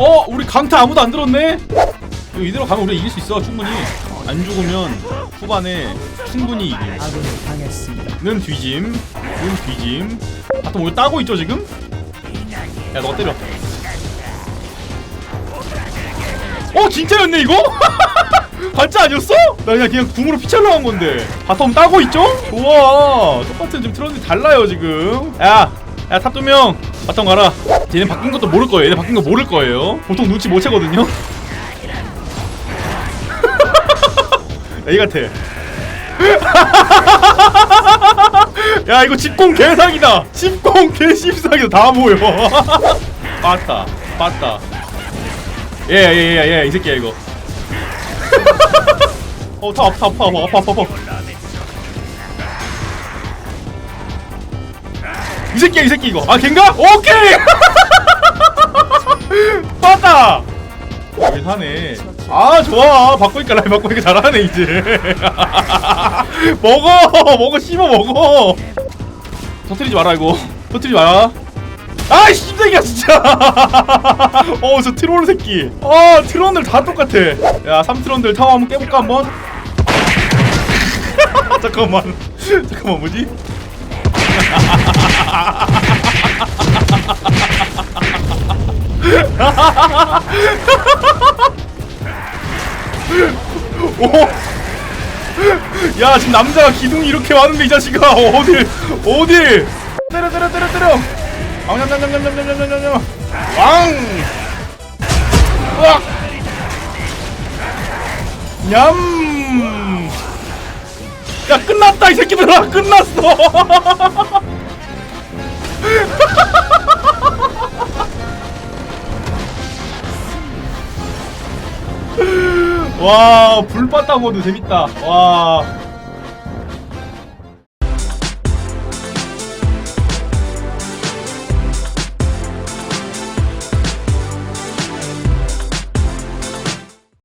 어 우리 강타 아무도 안 들었네 이거 이대로 가면 우리가 이길 수 있어 충분히 안 죽으면 후반에 충분히 이김. 는 뒤짐 는 뒤짐 바텀 오늘 따고 있죠 지금? 야 너가 때려 어 진짜였네 이거? 가짜 아니었어? 나 그냥 그냥 궁으로 피찰러 한 건데 바텀 따고 있죠? 좋아 똑같은 지금 트런드 달라요 지금 야야 탑두명 바텀 가라 얘네 바뀐 것도 모를 거예요. 얘네 바뀐 거 모를 거예요. 보통 눈치 못 채거든요. A 같아. 야 이거 집공 개사기다. 집공 개씹사기다. 다 모여. 빠따 빠따. 예예예예 이 새끼야 이거. 어타 아파 아파 아파 아파 아파 이 새끼야 이 새끼 이거. 아 걘가? 오케이! 빠따! 여기 사네. 아 좋아. 바꾸니까 라인 바꾸니까 잘하네 이제. 먹어! 먹어 씹어 먹어! 터트리지 마라 이거. 터트리지 마라. 아이 씹새끼야 진짜! 어 저 트롤 새끼. 어 트론들 다 똑같아. 야 3트론들 타워 한번 깨볼까 한번? 잠깐만. 잠깐만 뭐지 오! 야 지금 남자가 기둥이 이렇게 많은데 이 자식아. 어딜 어딜? 때려 때려 때려 때려. 왕냠냠냠냠냠냠냠냠. 왕! 으악! 냠! 야, 끝났다, 이 새끼들아! 끝났어! 와, 불 빠따 모드 재밌다. 와.